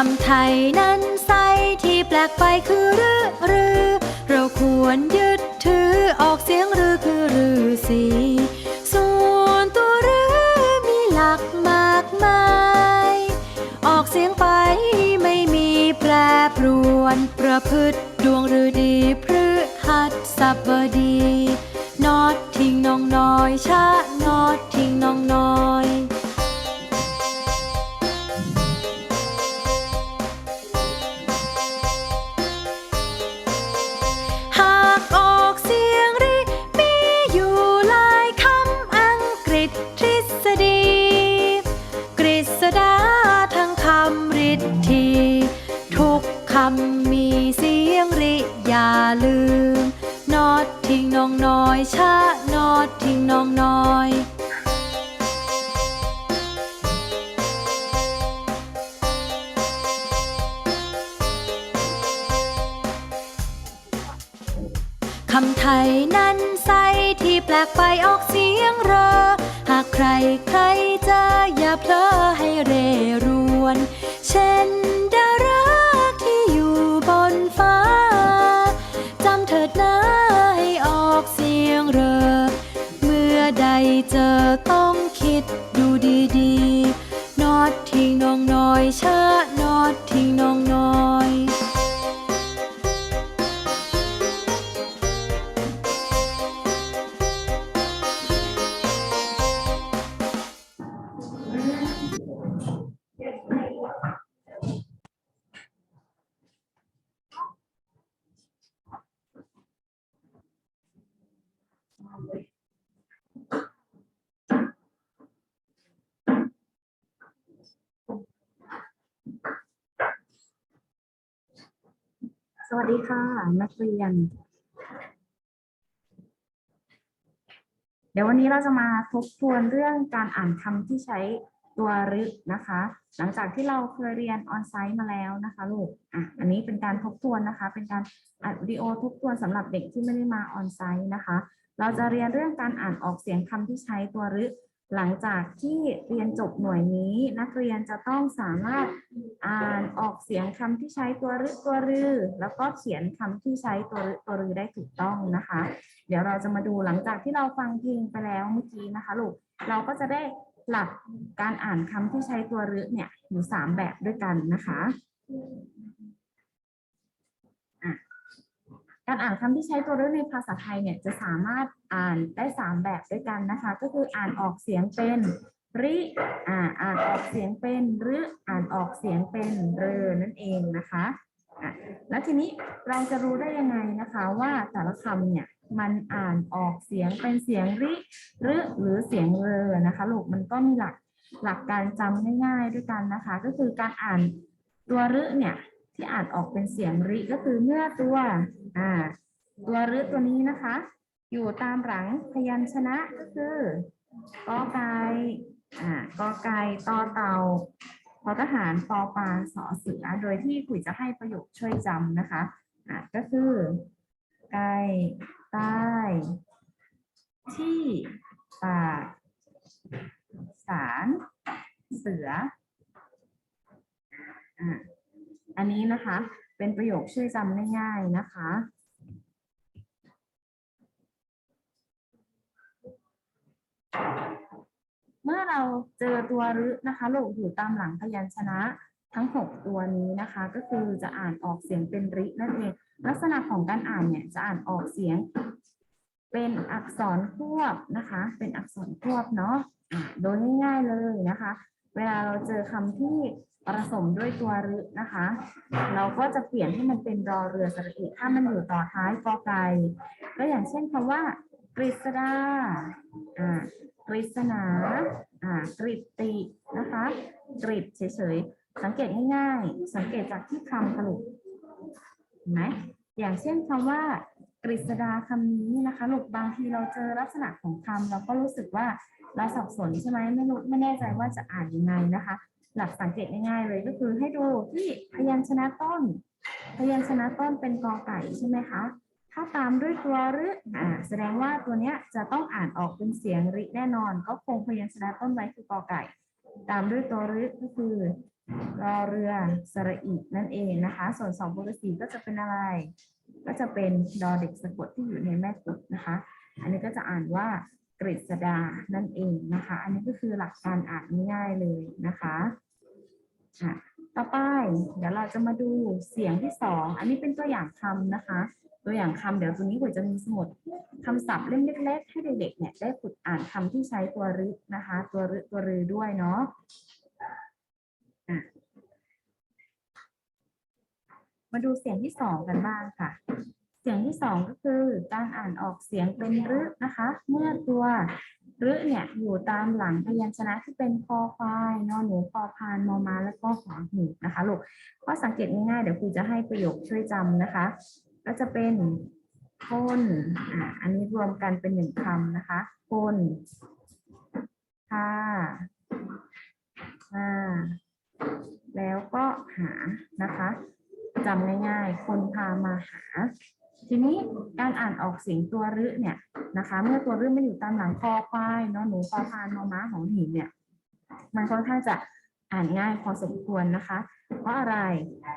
คำไทยนั้นไซที่แปลกไปคือรือรือ เราควรยึดถือออกเสียงรือคือรือสีส่วนตัวรือมีหลักมากมาย ออกเสียงไปไม่มีแปรปรวน ประพฤติดวงฤดีพฤหัสสับดีนอดทิ้งน้องน้อยชะนอดทิ้งน้องน้อยำมีเสียงริอย่าลืม นอดทิ้งน้องน้อยชะนอดทิ้งน้องน้อยคำไทยนั้นไซที่แปลกไปออกเสียงเรอ หากใครใครจะอย่าเพลอให้เรรวน เช่น วัสดีค่ะ นักเรียน เดี๋ยววันนี้เราจะมาทบทวนเรื่องการอ่านคำที่ใช้ตัวรึนะคะ หลังจากที่เราเคยเรียนออนไซต์มาแล้วนะคะลูกอะอันนี้เป็นการทบทวนนะคะ เป็นการอัดวิดีโอทบทวนสำหรับเด็กที่ไม่ได้มาออนไซต์นะคะ เราจะเรียนเรื่องการอ่านออกเสียงคำที่ใช้ตัวรึ หลังจากที่เรียนจบหน่วยนี้ นักเรียนจะต้องสามารถอ่านออกเสียงคำที่ใช้ตัวรึตัวรือ แล้วก็เขียนคำที่ใช้ตัวรึตัวรือได้ถูกต้องนะคะ เดี๋ยวเราจะมาดูหลังจากที่เราฟังเพลงไปแล้วเมื่อกี้นะคะลูกเราก็จะได้หลักการอ่านคำที่ใช้ตัวรึเนี่ยอยู่สามแบบด้วยกันนะคะอะ การอ่านคำที่ใช้ตัวรึในภาษาไทยเนี่ยจะสามารถอ่านได้สามแบบด้วยกันนะคะ ก็คืออ่านออกเสียงเป็นริอ่าอ่านออกเสียงเป็นรึอ่านออกเสียงเป็นเรอนั่นเองนะคะอะแล้วทีนี้เราจะรู้ได้ยังไงนะคะว่าแต่ละคำเนี่ยมันอ่านออกเสียงเป็นเสียงริรึหรือเสียงเรอนะคะลูกมันก็มีหลักหลักการจำง่ายๆด้วยกันนะคะ ก็คือการอ่านตัวรึเนี่ยที่อ่านออกเป็นเสียงริก็คือเมื่อตัว อ่า ตัวรึตัวนี้นะคะ อยู่ตามหลังพยัญชนะก็คือกอไก่อ่ากอไก่ตอเต่าพอทหารปอปลาสอเสือ โดยที่คุยจะให้ประโยคช่วยจำนะคะอ่าก็คือ ไก่ใต้ที่ปากสารเสืออ่าอันนี้นะคะ เป็นประโยคช่วยจำง่ายๆนะคะเมื่อเราเจอตัวรึนะคะลูกอยู่ตามหลังพยัญชนะทั้ง 6 ตัวนี้นะคะ ก็คือจะอ่านออกเสียงเป็นรินั่นเองลักษณะของการอ่านเนี่ยจะอ่านออกเสียง เป็นอักษรควบนะคะ เป็นอักษรควบเนาะโดยง่ายๆเลยนะคะ เวลาเราเจอคำที่ ผสมด้วยตัวรึนะคะ เราก็จะเปลี่ยนให้มันเป็นรอเรือสระอิถ้ามันอยู่ต่อท้ายกอไก่ก็อย่างเช่นคำว่ากฤษดาอ่ากฤษณาอ่ากริตตินะคะกริดเฉยๆสังเกตง่ายๆ สังเกตจากที่คำผลุเห็นไหมอย่างเช่นคำว่ากฤษดาคำนี้นะคะลูกบางทีเราเจอลักษณะของคำเราก็รู้สึกว่าเราสับสนใช่ไหมไม่รู้ไม่แน่ใจว่าจะอ่านยังไงนะคะ หลักสังเกตง่ายๆเลยก็คือให้ดูที่พยัญชนะต้น พยัญชนะต้นเป็นกอไก่ใช่ไหมคะ ถ้าตามด้วยตัวรึอ่าแสดงว่าตัวเนี้ยจะต้องอ่านออกเป็นเสียงริแน่นอน ก็คงพยัญชนะต้นไว้คือกอไก่ ตามด้วยตัวรึก็คือรอเรือสระอีนั่นเองนะคะ ส่วนสองบวกกับสี่ก็จะเป็นอะไร ก็จะเป็นดอเด็กสะกดที่อยู่ในแม่กดนะคะ อันนี้ก็จะอ่านว่ากฤษดานั่นเองนะคะ อันนี้ก็คือหลักการอ่านง่ายๆเลยนะคะ อะต่อไปเดี๋ยวเราจะมาดูเสียงที่สองอันนี้เป็นตัวอย่างคำนะคะ ตัวอย่างคำเดี๋ยวตรงนี้ผมจะมีสมุดคำศัพท์เล่มเล็กๆให้เด็กๆเนี่ยได้ฝึกอ่านคำที่ใช้ตัวรึนะคะ ตัวรึตัวรือด้วยเนาะะมาดูเสียงที่สองกันบ้างค่ะ เสียงที่สองก็คือการอ่านออกเสียงเป็นรึนะคะ เมื่อตัว รึเนี่ยอยู่ตามหลังพยัญชนะที่เป็นคอควายนอหนูพอพานมอมาแล้วก็หอหีบนะคะลูกข้อสังเกตง่ายๆเดี๋ยวครูจะให้ประโยคช่วยจำนะคะ ก็จะเป็นคนอ่าอันนี้รวมกันเป็นหนึ่งคำนะคะคนค่ะอ่าแล้วก็หานะคะจำง่ายๆ คนพามาหา ทีนี้การอ่านออกเสียงตัวรึเนี่ย นะคะ เมื่อตัวเรึไม่อยู่ตามหลังคอควายนอนหนูคอพานมอม้าของหินเนี่ยมันค่อนข้างจะอ่านง่ายพอสมควรนะคะ เพราะอะไร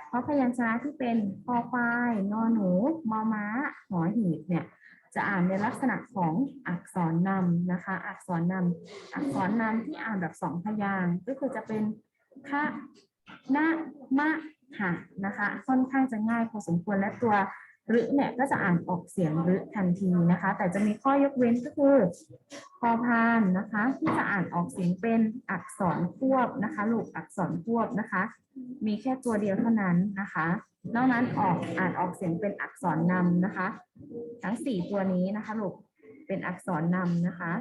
เพราะพยัญชนะที่เป็นคอควายนอหนูมอม้าหอหีบเนี่ยจะอ่านในลักษณะของอักษรนำนะคะ อักษรนำอักษรนำที่อ่านแบบสองพยางค์ก็คือจะเป็นคะนะมะหะนะคะ ค่อนข้างจะง่ายพอสมควรและตัว รึเนี่ยก็จะอ่านออกเสียงรึทันทีนะคะ แต่จะมีข้อยกเว้นก็คือพอพานนะคะ ที่จะอ่านออกเสียงเป็นอักษรควบนะคะลูกอักษรควบนะคะ มีแค่ตัวเดียวเท่านั้นนะคะ นอกนั้นออกอ่านออกเสียงเป็นอักษรนำนะคะ ทั้งสี่ตัวนี้นะคะลูกเป็นอักษรนำนะคะ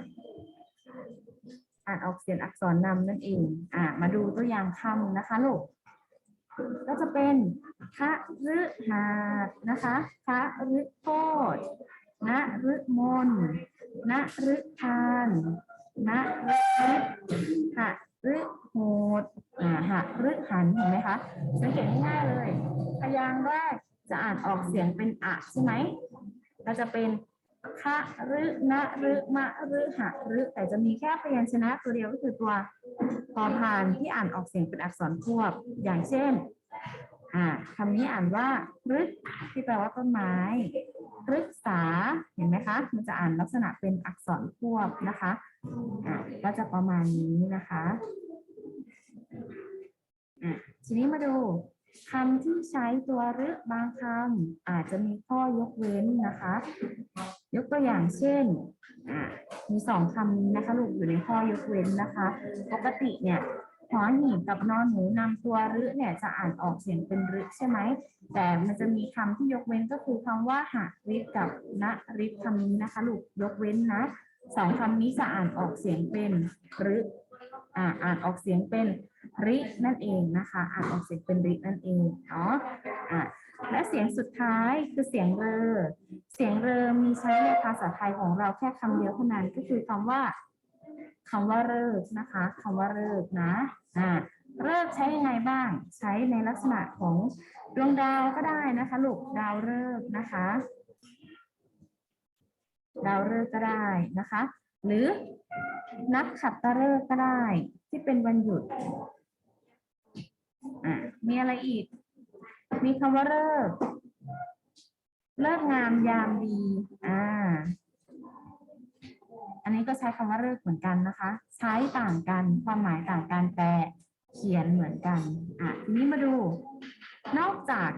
อ่านออกเสียงอักษรนำนั่นเอง อ่ามาดูตัวอย่างคำนะคะลูก ก็จะเป็นคะรึหาดนะคะคะรึโคดนะรึมนนะรึทานนะรึฤหะรึโหดอ่าหะรึหันเห็นไหมคะสังเกตง่ายๆเลยพยางค์แรกจะอ่านออกเสียงเป็นอะใช่ไหมก็จะเป็นคะรึนะรึมะรึหะรึแต่จะมีแค่พยัญชนะตัวเดียวก็คือตัว พอพานที่อ่านออกเสียงเป็นอักษรควบ อย่างเช่น อ่าคำนี้อ่านว่ารึกที่แปลว่าต้นไม้รึกษา เห็นไหมคะ มันจะอ่านลักษณะเป็นอักษรควบนะคะ อ่าก็จะประมาณนี้นะคะ อะทีนี้มาดูคำที่ใช้ตัวรึบางคำอาจจะมีข้อยกเว้นนะคะ ยกตัวอย่างเช่น มีสองคำนี้นะคะลูกอยู่ในข้อยกเว้นนะคะ ปกติเนี่ยหอหีบกับนอนหนูนำตัวรึเนี่ยจะอ่านออกเสียงเป็นรึใช่ไหม แต่มันจะมีคำที่ยกเว้นก็คือคำว่าหะริบกับนะริบคำนี้นะคะลูกยกเว้นนะสองคำนี้จะอ่านออกเสียงเป็นรึอ่าอ่านออกเสียงเป็นรินั่นเองนะคะ อ่านออกเสียงเป็นรินั่นเองเนาะอะ และเสียงสุดท้ายคือเสียงเรอ เสียงเรอมีใช้ในภาษาไทยของเราแค่คำเดียวเท่านั้นก็คือคำว่าคำว่าเลิกนะคะคำว่าเลิกนะอ่าเลิกใช้ยังไงบ้าง ใช้ในลักษณะของดวงดาวก็ได้นะคะลูกดาวฤกษ์นะคะ ดาวฤกษ์ก็ได้นะคะ หรือนักขัตฤกษ์ก็ได้ ที่เป็นวันหยุดอะมีอะไรอีก มีคำว่าเลิก เลิกงามยามดี อ่า อันนี้ก็ใช้คำว่าเลิกเหมือนกันนะคะ ใช้ต่างกัน ความหมายต่างกันแต่เขียนเหมือนกัน อะ ทีนี้มาดู นอกจาก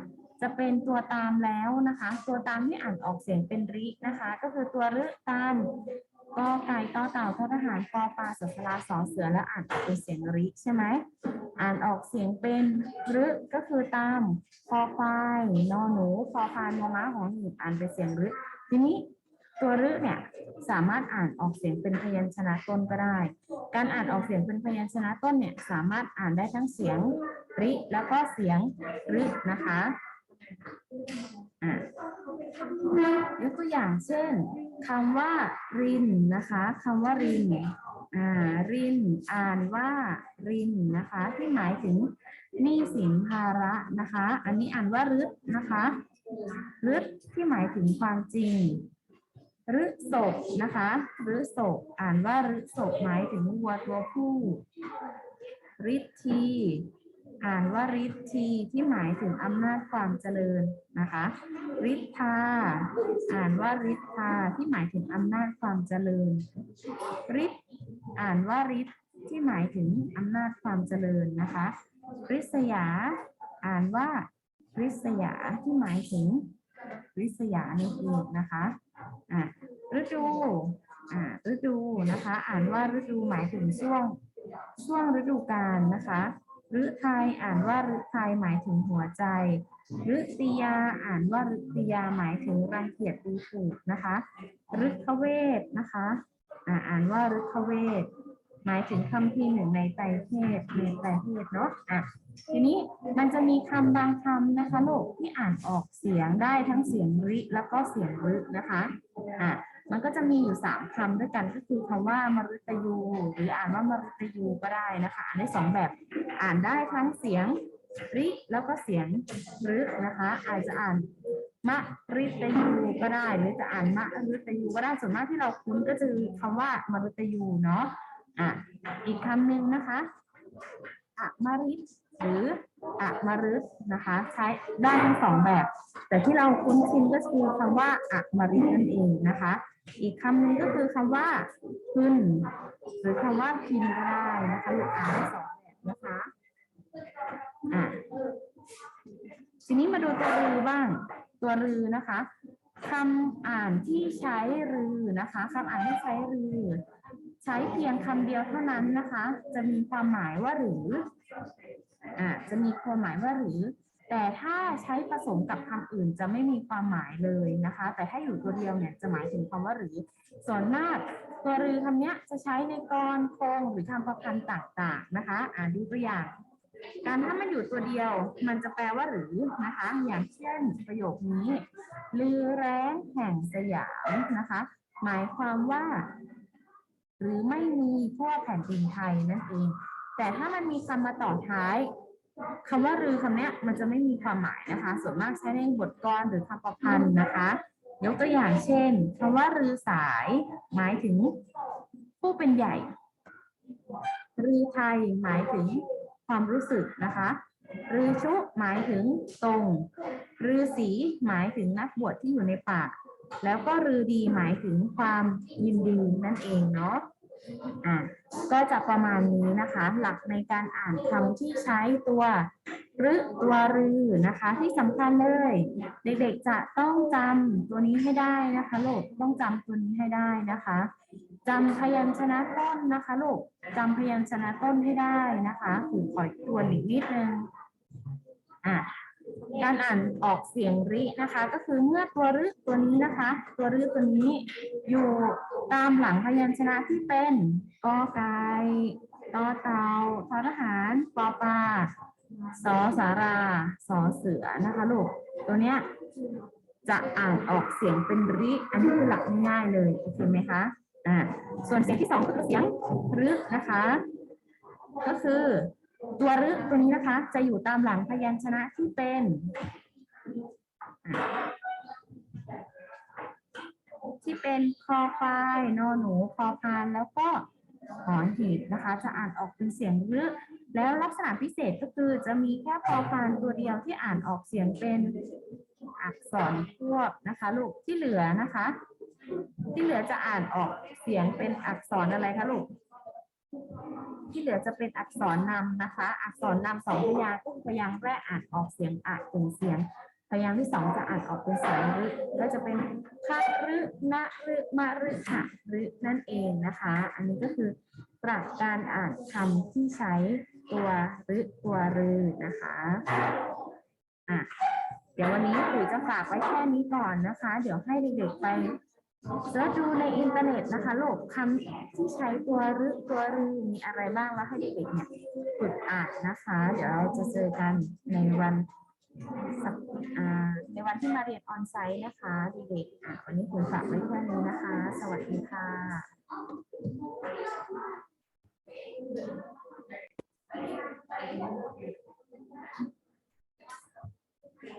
จะเป็นตัวตามแล้วนะคะ ตัวตามที่อ่านออกเสียงเป็นรินะคะ ก็คือตัวรึตามกอไก่ต่อเต่าทอทหารปอปลาสสลาสอเสือแล้วอ่านออกเป็นเสียงริใช่ไหม อ่านออกเสียงเป็นรึก็คือตามคอควายนอหนูคอพานมอม้าของหีบอ่านเป็นเสียงรึทีนี้ตัวรึเนี่ยสามารถอ่านออกเสียงเป็นพยัญชนะต้นก็ได้ การอ่านออกเสียงเป็นพยัญชนะต้นเนี่ยสามารถอ่านได้ทั้งเสียงริแล้วก็เสียงรึนะคะอะยกตัวอย่างเช่นคำว่ารินนะคะคำว่าริน อ่าริน อ่านว่ารินนะคะ ที่หมายถึงหนี้สินภาระนะคะ อันนี้อ่านว่ารึนะคะรึที่หมายถึงความจริงฤศพนะคะฤศพอ่านว่าฤศพหมายถึงวัวตัวผู้ฤทธีอ่านว่าฤทธีที่หมายถึงอำนาจความเจริญนะคะฤทธาอ่านว่าฤทธาที่หมายถึงอำนาจความเจริญฤทธิ์ อ่านว่าฤทธิ์ที่หมายถึงอำนาจความเจริญนะคะริษยา อ่านว่าริษยาที่หมายถึงริษยานั่นเองนะคะอะฤดูอ่าฤดูนะคะ อ่านว่าฤดูหมายถึงช่วงช่วงฤดูกาลนะคะฤทัยอ่านว่าฤทัยหมายถึงหัวใจฤติยาอ่านว่าฤติยาหมายถึงรังเกียจดูถูกนะคะฤทธเวทนะคะ อ่านว่าฤทเวทหมายถึงคำพีร์หนึ่งในไตรเทศในไตรเทศเนาะอะทีนี้มันจะมีคำบางคำนะคะลูกที่อ่านออกเสียงได้ทั้งเสียงริแล้วก็เสียงรึนะคะอะมันก็จะมีอยู่สามคำด้วยกันก็คือคำว่ามฤตยู หรืออ่านว่ามฤตยูก็ได้นะคะอ่านได้สองแบบอ่านได้ทั้งเสียงริแล้วก็เสียงรึนะคะ อาจจะอ่าน มะริตยูก็ได้ หรือจะอ่านมะริตยูก็ได้ส่วนมากที่เราคุ้นก็คือคำว่ามฤตยูเนาะอะอีกคำหนึ่งนะคะอะมาริสหรืออะมารึสนะคะ ใช้ได้ทั้งสองแบบ แต่ที่เราคุ้นชินก็คือคำว่าอะมาริสนั่นเองนะคะ อีกคำหนึ่งก็คือคำว่าขึ้น หรือคำว่าพิมก็ได้นะคะลูกอ่านได้สองแบบนะคะอะทีนี้มาดูตัวรือบ้าง ตัวรือนะคะคำอ่านที่ใช้รือนะคะคำอ่านที่ใช้รือ ใช้เพียงคำเดียวเท่านั้นนะคะ จะมีความหมายว่าหรืออ่าจะมีความหมายว่าหรือ แต่ถ้าใช้ผสมกับคำอื่นจะไม่มีความหมายเลยนะคะ แต่ถ้าอยู่ตัวเดียวเนี่ยจะหมายถึงคำว่าหรือ ส่วนมากตัวรือคำนี้จะใช้ในกรคงหรือคำประพันธ์ต่างๆนะคะ อ่านดูตัวอย่าง การถ้ามันอยู่ตัวเดียว มันจะแปลว่าหรือนะคะ อย่างเช่นประโยคนี้ลือแรงแห่งสยามนะคะ หมายความว่า หรือไม่มีทั่วแผ่นดินไทยนั่นเอง แต่ถ้ามันมีคำมาต่อท้ายคำว่ารือคำนี้มันจะไม่มีความหมายนะคะ ส่วนมากใช้ในบทกลหรือคำประพันธ์นะคะ ยกตัวอย่างเช่นคำว่ารือสาย หมายถึงผู้เป็นใหญ่ รือไทยหมายถึง ความรู้สึกนะคะรือชุหมายถึงตรง รือสีหมายถึงนักบวชที่อยู่ในป่าแล้วก็รือดีหมายถึงความยินดีนั่นเองเนาะอะก็จะประมาณนี้นะคะ หลักในการอ่านคำที่ใช้ตัวรึตัวรือนะคะ ที่สำคัญเลย เด็กๆจะต้องจำตัวนี้ให้ได้นะคะลูกต้องจำตัวนี้ให้ได้นะคะ จำพยัญชนะต้นนะคะลูกจำพยัญชนะต้นให้ได้นะคะถือขอตัวอีกนิดนึงอะการอ่านออกเสียงรินะคะ ก็คือเมื่อตัวรึตัวนี้นะคะ ตัวรึตัวนี้อยู่ตามหลังพยัญชนะที่เป็นกอไก่ตอเตาทอทหารปอปลาสอสาราสอเสือนะคะลูกตัวเนี้ยจะอ่านออกเสียงเป็นริ อันนี้คือหลักง่ายๆเลย โอเคไหมคะ ส่วนเสียงที่สองก็คือเสียงรึนะคะ ก็คือตัวรึตัวนี้นะคะ จะอยู่ตามหลังพยัญชนะที่เป็นที่เป็นคอควายนอหนูคอพานแล้วก็หอนหีบนะคะ จะอ่านออกเป็นเสียงรึแล้วลักษณะพิเศษก็คือจะมีแค่คอพานตัวเดียวที่อ่านออกเสียงเป็นอักษรควบนะคะ ลูกที่เหลือนะคะ ที่เหลือจะอ่านออกเสียงเป็นอักษรอะไรคะลูก ที่เหลือจะเป็นอักษรนำนะคะ อักษรนำสองพยางค์ก็คือพยางค์แรกอ่านออกเสียงอ่านเป็นเสียง พยางค์ที่สองจะอ่านออกเป็นเสียงรึก็จะเป็นคะรึนะรึมะรึหะรึนั่นเองนะคะ อันนี้ก็คือปรับการอ่านคำที่ใช้ตัวรึตัวรือนะคะอะเดี๋ยววันนี้ปุ๋ยจะฝากไว้แค่นี้ก่อนนะคะ เดี๋ยวให้เด็กๆไป เสิร์ชดูในอินเทอร์เน็ตนะคะโลกคำที่ใช้ตัวรึตัวรือมีอะไรบ้างแล้วให้เด็กๆเนี่ยฝึกอ่านนะคะ เดี๋ยวเราจะเจอกันในวันสัปในวันที่มาเรียนออนไซต์นะคะเด็กๆอะวันนี้คุณฝากไว้แค่นี้นะคะ สวัสดีค่ะ